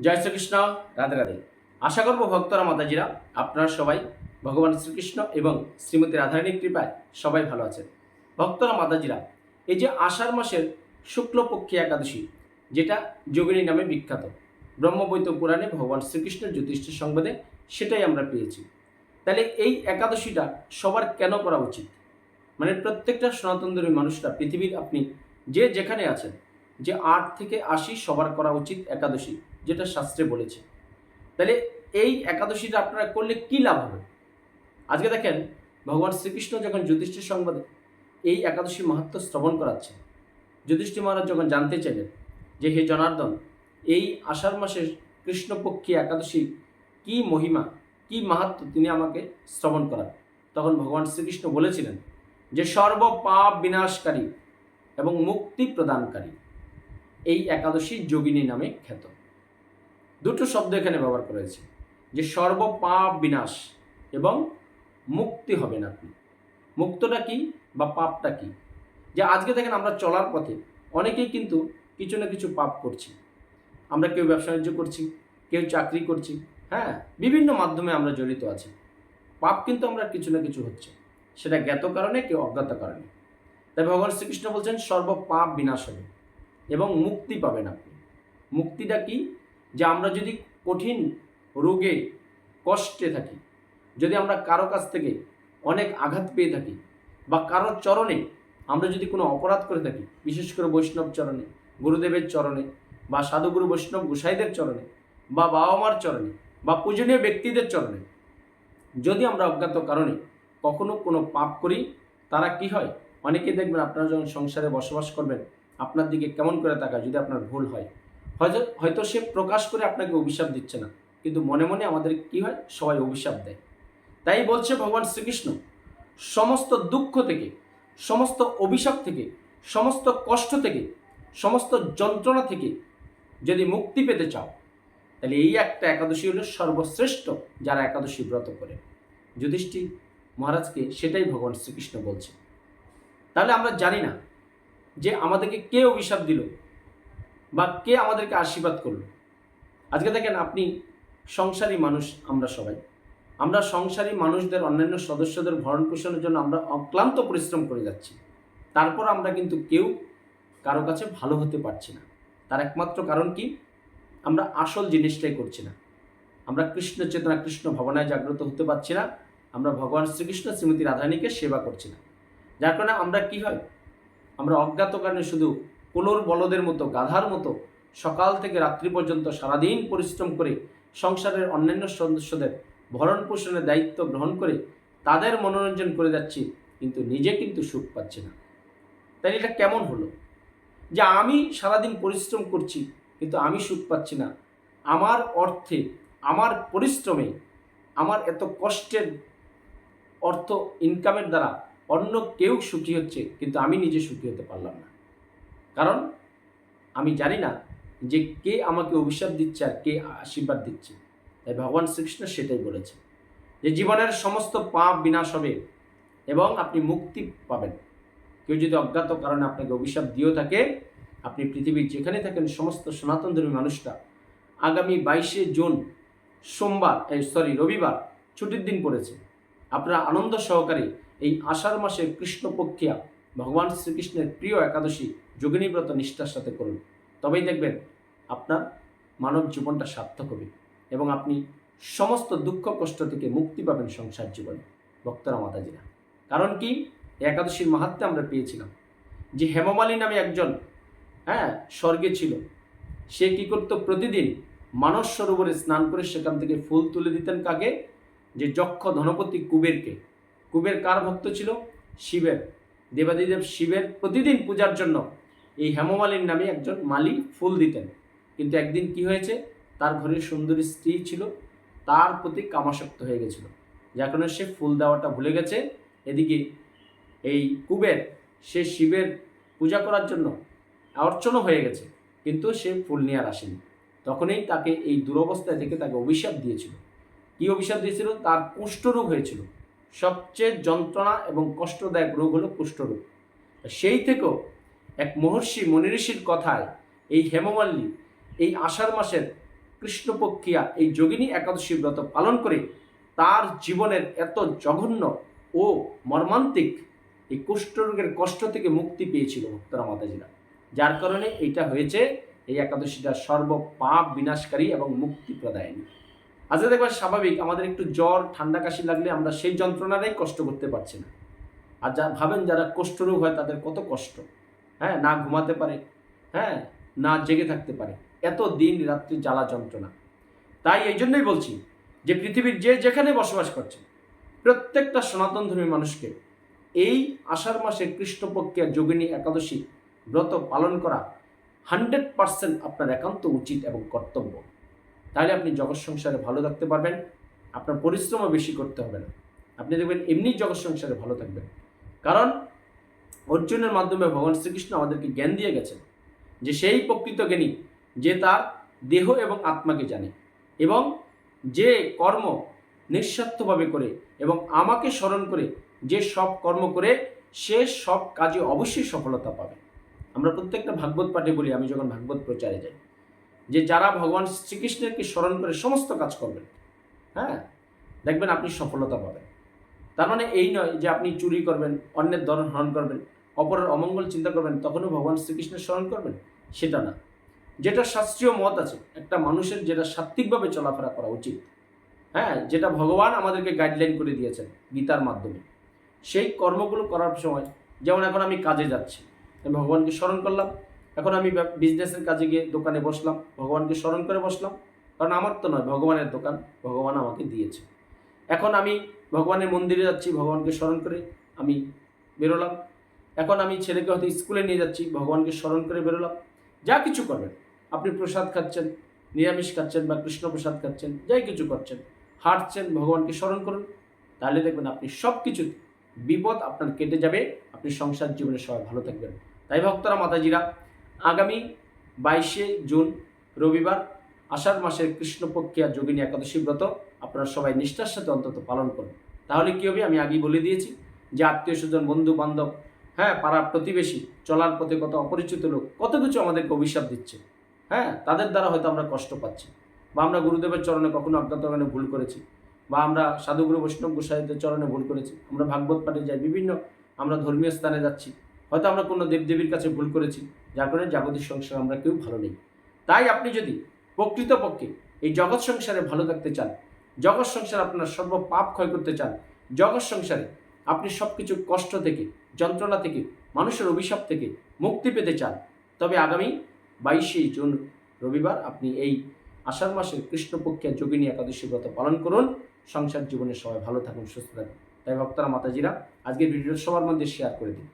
জয় শ্রীকৃষ্ণ, রাধে রাধে। আশা করব ভক্তরা, মাতাজিরা, আপনারা সবাই ভগবান শ্রীকৃষ্ণ এবং শ্রীমতী রাধারানীর কৃপায় সবাই ভালো আছেন। ভক্তরা, মাতাজিরা, এই যে আষাঢ় মাসের শুক্লপক্ষী একাদশী, যেটা যোগিনী নামে বিখ্যাত, ব্রহ্মবৈত পুরাণে ভগবান শ্রীকৃষ্ণের জ্যোতিষ্ঠের সংবাদে সেটাই আমরা পেয়েছি। তাহলে এই একাদশীটা সবার কেন করা উচিত? মানে প্রত্যেকটা সনাতনধর্মী মানুষরা, পৃথিবীর আপনি যে যেখানে আছেন, যে আট থেকে আশি সবার করা উচিত একাদশী যেটা শাস্ত্রে বলেছে। তাহলে এই একাদশীটা আপনারা করলে কি লাভ হবে? আজকে দেখেন, ভগবান শ্রীকৃষ্ণ যখন যুধিষ্ঠির সংবাদে এই একাদশী মাহাত্ম শ্রবণ করাচ্ছে যুধিষ্ঠির মহারাজ যখন জানতে চাইলেন যে, হে জনার্দন, এই আষাঢ় মাসের কৃষ্ণপক্ষী একাদশী কি মহিমা, কি মাহাত্ম তিনি আমাকে শ্রবণ করান? তখন ভগবান শ্রীকৃষ্ণ বলেছিলেন যে, সর্ব পাপ বিনাশকারী এবং মুক্তি প্রদানকারী এই একাদশী যোগিনী নামে খ্যাত। দুটো শব্দ এখানে ব্যবহার করা হয়েছে। যে সর্ব পাপ বিনাশ এবং মুক্তি হবেন আপনি। মুক্তটা কি বা পাপটা কি? যে আজকে দেখেন আমরা চলার পথে অনেকেই কিন্তু কিছু না কিছু পাপ করছি। আমরা কেউ ব্যবসা বাণিজ্য করছি, কেউ চাকরি করছি হ্যাঁ বিভিন্ন মাধ্যমে আমরা জড়িত আছি। পাপ কিন্তু আমরা কিছু না কিছু হচ্ছে। সেটা জ্ঞাত কারণে কেউ অজ্ঞাত কারণে। তাই ভগবান শ্রীকৃষ্ণ বলছেন সর্ব পাপ বিনাশ হবে এবং মুক্তি পাবেন আপনি। মুক্তিটা কি? যে আমরা যদি কঠিন রোগে কষ্টে থাকি, যদি আমরা কারও কাছ থেকে অনেক আঘাত পেয়ে থাকি বা কারোর চরণে আমরা যদি কোনো অপরাধ করে থাকি, বিশেষ করে বৈষ্ণব চরণে, গুরুদেবের চরণে বা সাধুগুরু বৈষ্ণব গোসাইদের চরণে বা বাবা মার চরণে বা পূজনীয় ব্যক্তিদের চরণে, যদি আমরা অজ্ঞাত কারণে কখনো কোনো পাপ করি, তারা কি হয়? অনেকে দেখবেন আপনারা যখন সংসারে বসবাস করবেন, আপনার দিকে কেমন করে তাকায় যদি আপনার ভুল হয়। হয়তো হয়তো সে প্রকাশ করে আপনাকে অভিশাপ দিচ্ছে না, কিন্তু মনে মনে আমাদের কি হয়? সবাই অভিশাপ দেয়। তাই বলছে ভগবান শ্রীকৃষ্ণ, সমস্ত দুঃখ থেকে, সমস্ত অভিশাপ থেকে, সমস্ত কষ্ট থেকে, সমস্ত যন্ত্রণা থেকে যদি মুক্তি পেতে চাও, তাহলে এই একটা একাদশী হলো সর্বশ্রেষ্ঠ যারা একাদশী ব্রত করে। যুধিষ্ঠির মহারাজকে সেটাই ভগবান শ্রীকৃষ্ণ বলছে। তাহলে আমরা জানি না যে আমাদেরকে কে অভিশাপ দিল বা কে আমাদেরকে আশীর্বাদ করল? আজকে দেখেন আপনি সংসারী মানুষ আমরা সবাই। আমরা সংসারী মানুষদের, অন্যান্য সদস্যদের ভরণ পোষণের জন্য আমরা অক্লান্ত পরিশ্রম করে যাচ্ছি। তারপর আমরা কিন্তু কেউ কারও কাছে ভালো হতে পারছি না। তার একমাত্র কারণ কি? আমরা আসল জিনিসটাই করছি না। আমরা কৃষ্ণ চেতনা, কৃষ্ণ ভাবনায় জাগ্রত হতে পারছি না। আমরা ভগবান শ্রীকৃষ্ণ শ্রীমতী রাধানীকে সেবা করছি না। যার কারণে আমরা কি হয়? আমরা অজ্ঞাত কারণে শুধু কোলোর বলদের মতো, গাধার মতো সকাল থেকে রাত্রি পর্যন্ত সারাদিন পরিশ্রম করে সংসারের অন্যান্য সদস্যদের ভরণ পোষণের দায়িত্ব গ্রহণ করে তাদের মনোরঞ্জন করে যাচ্ছি, কিন্তু নিজে কিন্তু সুখ পাচ্ছি না। তাই এটা কেমন হলো? যে আমি সারাদিন পরিশ্রম করছি, কিন্তু আমি সুখ পাচ্ছি না। আমার অর্থে, আমার পরিশ্রমে, আমার এত কষ্টের অর্থ ইনকামের দ্বারা অন্য কেউ সুখী হচ্ছে, কিন্তু আমি নিজে সুখী হতে পারলাম না। কারণ আমি জানি না যে কে আমাকে অভিশাপ দিচ্ছে আর কে আশীর্বাদ দিচ্ছে। তাই ভগবান শ্রীকৃষ্ণ সেটাই বলেছে যে জীবনের সমস্ত পাপ বিনাশ হবে এবং আপনি মুক্তি পাবেন। কেউ যদি অজ্ঞাত কারণে আপনাকে অভিশাপ দিয়েও থাকে, আপনি পৃথিবীর যেখানে থাকেন, সমস্ত সনাতন ধর্মী মানুষরা, আগামী বাইশে জুন, সোমবার এই সরি রবিবার, ছুটির দিন পড়েছে। আপনারা আনন্দ সহকারে এই আষাঢ় মাসের কৃষ্ণপক্ষিয়া, ভগবান শ্রীকৃষ্ণের প্রিয় একাদশী যোগিনীব্রত নিষ্ঠার সাথে করুন। তবেই দেখবেন আপনার মানব জীবনটা সার্থক হবে এবং আপনি সমস্ত দুঃখ কষ্ট থেকে মুক্তি পাবেন সংসার জীবনে। ভক্তরা মাতাজিরা। কারণ কি? একাদশীর মাহাত্মে আমরা পেয়েছিলাম যে হেমমালী নামে একজন হ্যাঁ স্বর্গে ছিল। সে কি করতো? প্রতিদিন মানস সরোবরে স্নান করে সেখান থেকে ফুল তুলে দিতেন কাকে? যে যক্ষ ধনপতি কুবেরকে। কুবের কার ভক্ত ছিল? শিবের। দেবাদিদেব শিবের প্রতিদিন পূজার জন্য এই হেমমালির নামে একজন মালি ফুল দিতেন। কিন্তু একদিন কি হয়েছে? তার ঘরে সুন্দরী স্ত্রী ছিল। তার প্রতি কামাসক্ত হয়ে গেছিল। যার কারণে সে ফুল দেওয়াটা ভুলে গেছে। এদিকে এই কুবের, সে শিবের পূজা করার জন্য অর্চনও হয়ে গেছে। কিন্তু সে ফুল নিয়ে আর আসেনি। তখনই তাকে এই দুরবস্থায় থেকে তাকে অভিশাপ দিয়েছিল। কি অভিশাপ দিয়েছিল? তার কুষ্ঠরোগ হয়েছিল। সবচেয়ে যন্ত্রণা এবং কষ্টদায়ক রোগ হলো কুষ্ঠরোগ। সেই থেকেও এক মহর্ষি মনিঋষির কথায় এই হেমমাল্লি এই আষাঢ় মাসের কৃষ্ণপক্ষিয়া, এই যোগিনী একাদশী ব্রত পালন করে তার জীবনের এত জঘন্য ও মর্মান্তিক এই কুষ্ঠরোগের কষ্ট থেকে মুক্তি পেয়েছিল ভক্তরা মাতাজিরা। যার কারণে এইটা হয়েছে, এই একাদশীটা সর্ব পাপ বিনাশকারী এবং মুক্তি প্রদায়নী। আজকে দেখবেন স্বাভাবিক, আমাদের একটু জ্বর, ঠান্ডা কাশি লাগলে আমরা সেই যন্ত্রণারাই কষ্ট করতে পারছি না। আর যা ভাবেন, যারা কুষ্ঠরোগ হয় তাদের কত কষ্ট। হ্যাঁ না ঘুমাতে পারে হ্যাঁ না জেগে থাকতে পারে। এত দিন রাত্রি জ্বালা যন্ত্রণা। তাই এই জন্যই বলছি যে পৃথিবীর যে যেখানে বসবাস করছে, প্রত্যেকটা সনাতন ধর্মী মানুষকে এই আষাঢ় মাসে কৃষ্ণপক্ষিয়া যোগিনী একাদশী ব্রত পালন করা হান্ড্রেড পার্সেন্ট আপনার একান্ত উচিত এবং কর্তব্য। তাহলে আপনি জগৎ সংসারে ভালো থাকতে পারবেন, আপনার পরিশ্রমও বেশি করতে হবে না। আপনি দেখবেন এমনি জগৎ সংসারে ভালো থাকবেন। কারণ অর্জুনের মাধ্যমে ভগবান শ্রীকৃষ্ণ আমাদেরকে জ্ঞান দিয়ে গেছেন যে সেই প্রকৃত জ্ঞানী, যে তার দেহ এবং আত্মাকে জানে এবং যে কর্ম নিঃস্বার্থভাবে করে এবং আমাকে স্মরণ করে যে সব কর্ম করে সে সব কাজে অবশ্যই সফলতা পাবে। আমরা প্রত্যেকটা ভাগবত পাঠে বলি, আমি যখন ভাগবত প্রচারে যাই, যে যারা ভগবান শ্রীকৃষ্ণকে স্মরণ করে সমস্ত কাজ করবেন হ্যাঁ দেখবেন আপনি সফলতা পাবেন। তার মানে এই নয় যে আপনি চুরি করবেন, অন্যের ধরন হরণ করবেন, অপরের অমঙ্গল চিন্তা করবেন, তখনও ভগবান শ্রীকৃষ্ণের স্মরণ করবেন? সেটা না। যেটা শাস্ত্রীয় মত আছে, একটা মানুষের যেটা সাত্ত্বিকভাবে চলাফেরা করা উচিত হ্যাঁ যেটা ভগবান আমাদেরকে গাইডলাইন করে দিয়েছেন গীতার মাধ্যমে। সেই কর্মগুলো করার সময়, যেমন এখন আমি কাজে যাচ্ছি, আমি ভগবানকে স্মরণ করলাম, এখন আমি বিজনেসের কাজে গিয়ে দোকানে বসলাম, ভগবানকে স্মরণ করে বসলাম, কারণ আমার তো নয়, ভগবানের দোকান, ভগবান আমাকে দিয়েছে। এখন আমি ভগবানের মন্দিরে যাচ্ছি, ভগবানকে স্মরণ করে আমি বেরোলাম। এখন আমি ছেলেকে হয়তো স্কুলে নিয়ে যাচ্ছি, ভগবানকে স্মরণ করে বেরোলাম। যা কিছু করবেন। আপনি প্রসাদ খাচ্ছেন, নিরামিষ খাচ্ছেন বা কৃষ্ণ প্রসাদ খাচ্ছেন, যাই কিছু করছেন, হাঁটছেন, ভগবানকে স্মরণ করুন। তাহলে দেখবেন আপনি সব কিছু বিপদ আপনার কেটে যাবে, আপনি সংসার জীবনে সবাই ভালো থাকবেন। তাই ভক্তরা, মাতাজিরা, আগামী বাইশে জুন রবিবার আষাঢ় মাসের কৃষ্ণপক্ষিয়া যোগিনী একাদশী ব্রত আপনারা সবাই নিষ্ঠার সাথে অন্তত পালন করুন। তাহলে কী হবে? আমি আগেই বলে দিয়েছি যে আত্মীয় স্বজন, বন্ধু বান্ধব হ্যাঁ পাড়ার প্রতিবেশী, চলার পথে কত অপরিচিত লোক, কত কিছু আমাদেরকে অভিশাপ দিচ্ছে। হ্যাঁ তাদের দ্বারা হয়তো আমরা কষ্ট পাচ্ছি বা আমরা গুরুদেবের চরণে কখনো অজ্ঞাতগানে ভুল করেছি বা আমরা সাধুগুরু বৈষ্ণব গোসাইদের চরণে ভুল করেছি। আমরা ভাগবত পাঠে যাই, বিভিন্ন আমরা ধর্মীয় স্থানে যাচ্ছি। হয়তো আমরা কোনো দেবদেবীর কাছে ভুল করেছি, যার কারণে জাগতিক সংসার আমরা কেউ ভালো নেই। তাই আপনি যদি প্রকৃতপক্ষে এই জগৎ সংসারে ভালো থাকতে চান, জগৎ সংসার আপনার সর্ব পাপ ক্ষয় করতে চান, জগৎ সংসারে আপনি সব কিছু কষ্ট থেকে, যন্ত্রণা থেকে, মানুষের অভিশাপ থেকে মুক্তি পেতে চান। তবে আগামী বাইশে জুন রবিবার আপনি এই আষাঢ় মাসের কৃষ্ণপক্ষের যোগিনী একাদশী ব্রত পালন করুন। সংসার জীবনে সবাই ভালো থাকুন, সুস্থ থাকুন। তাই ভক্তরা, মাতাজিরা, আজকের ভিডিওটা সবার মধ্যে শেয়ার করে দিন।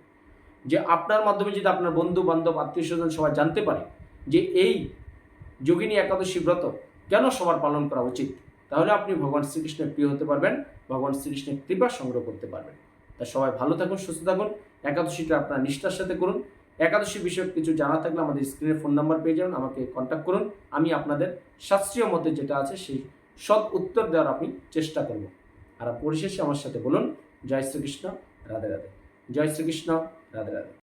যে আপনার মাধ্যমে যদি আপনার বন্ধু বান্ধব আত্মীয় স্বজন সবাই জানতে পারে যে এই যোগিনী একাদশী ব্রত কেন সবার পালন করা উচিত? তাহলে আপনি ভগবান শ্রীকৃষ্ণের প্রিয় হতে পারবেন, ভগবান শ্রীকৃষ্ণের কৃপা সংগ্রহ করতে পারবেন। তাই সবাই ভালো থাকুন, সুস্থ থাকুন, একাদশীটা আপনার নিষ্ঠার সাথে করুন। একাদশী বিষয়ক কিছু জানা থাকলে আমাদের স্ক্রিনে ফোন নাম্বার পেয়ে যাবেন, আমাকে কন্ট্যাক্ট করুন। আমি আপনাদের শাস্ত্রীয় মতে যেটা আছে সেই সৎ উত্তর দেওয়ার আমি চেষ্টা করব। আর পরিশেষে আমার সাথে বলুন, জয় শ্রীকৃষ্ণ, রাধে রাধে। জয় শ্রীকৃষ্ণ, রাধে রাধে।